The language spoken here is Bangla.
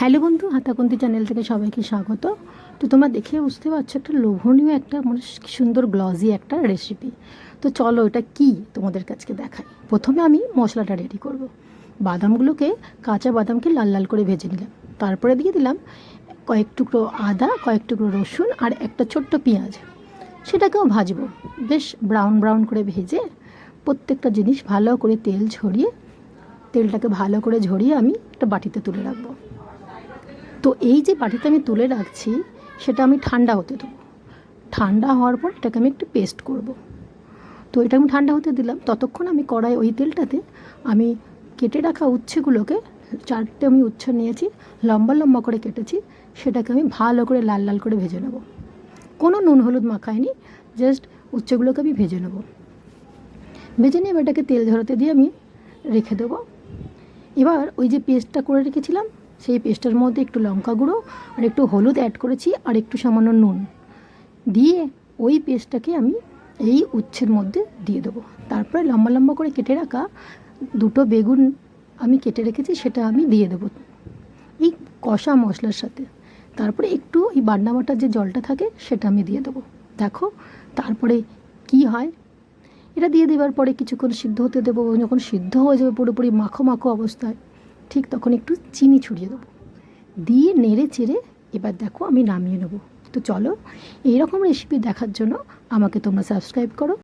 হ্যালো বন্ধু, হাতাকুন্তি চ্যানেল থেকে সবাইকে স্বাগত। তো তোমরা দেখে বুঝতে পারছ একটা লোভনীয় একটা মানে সুন্দর গ্লজি একটা রেসিপি তো চলো এটা কি তোমাদের কাছকে দেখাই। প্রথমে আমি মশলাটা রেডি করব। বাদামগুলোকে, কাঁচা বাদামকে লাল লাল করে ভেজে নিলাম। তারপরে দিয়ে দিলাম কয়েক টুকরো আদা, কয়েক টুকরো রসুন আর একটা ছোট্ট পেঁয়াজ। সেটাকেও ভাজবো। বেশ ব্রাউন ব্রাউন করে ভেজে প্রত্যেকটা জিনিস ভালো করে তেল ঝরিয়ে, তেলটাকে ভালো করে ঝরিয়ে আমি একটা বাটিতে তুলে রাখব। তো এই যে বাটিতে আমি তুলে রাখছি, সেটা আমি ঠান্ডা হতে দেবো। ঠান্ডা হওয়ার পর এটাকে আমি একটু পেস্ট করব। তো এটা আমি ঠান্ডা হতে দিলাম। ততক্ষণ আমি কড়াই ওই তেলটাতে আমি কেটে রাখা উচ্ছেগুলোকে, চারটে আমি উচ্ছে নিয়েছি, লম্বা লম্বা করে কেটেছি, সেটাকে আমি ভালো করে লাল লাল করে ভেজে নেব। কোনো নুন হলুদ মাখায়নি জাস্ট উচ্ছেগুলোকে আমি ভেজে নেব। ভেজে নিয়ে এটাকে তেল ঝরাতে দিয়ে আমি রেখে দেবো। এবার ওই যে পেস্টটা করে রেখেছিলাম সেই পেস্টের মধ্যে একটু লঙ্কা গুঁড়ো আর একটু হলুদ অ্যাড করেছি আর একটু সামান্য নুন। দিয়ে ওই পেস্টটাকে আমি এই উচ্ছের মধ্যে দিয়ে দেবো। তারপরে লম্বা লম্বা করে কেটে রাখা দুটো বেগুন আমি কেটে রেখেছি, সেটা আমি দিয়ে দেবো এই কষা মশলার সাথে। তারপরে একটু এই বান্না বাটার যে জলটা থাকে, সেটা আমি দিয়ে দেবো। দেখো তারপরে কি হয়? এটা দিয়ে দেওয়ার পরে কিছুক্ষণ সিদ্ধ হতে দেবো। যখন সিদ্ধ হয়ে যাবে পুরোপুরি মাখো মাখো অবস্থায় ঠিক তখন একটু চিনি ছড়িয়ে দেবো। দিয়ে নেড়ে চেড়ে এবার দেখো আমি নামিয়ে নেব। তো চলো, এইরকম রেসিপি দেখার জন্য আমাকে তোমরা সাবস্ক্রাইব করো।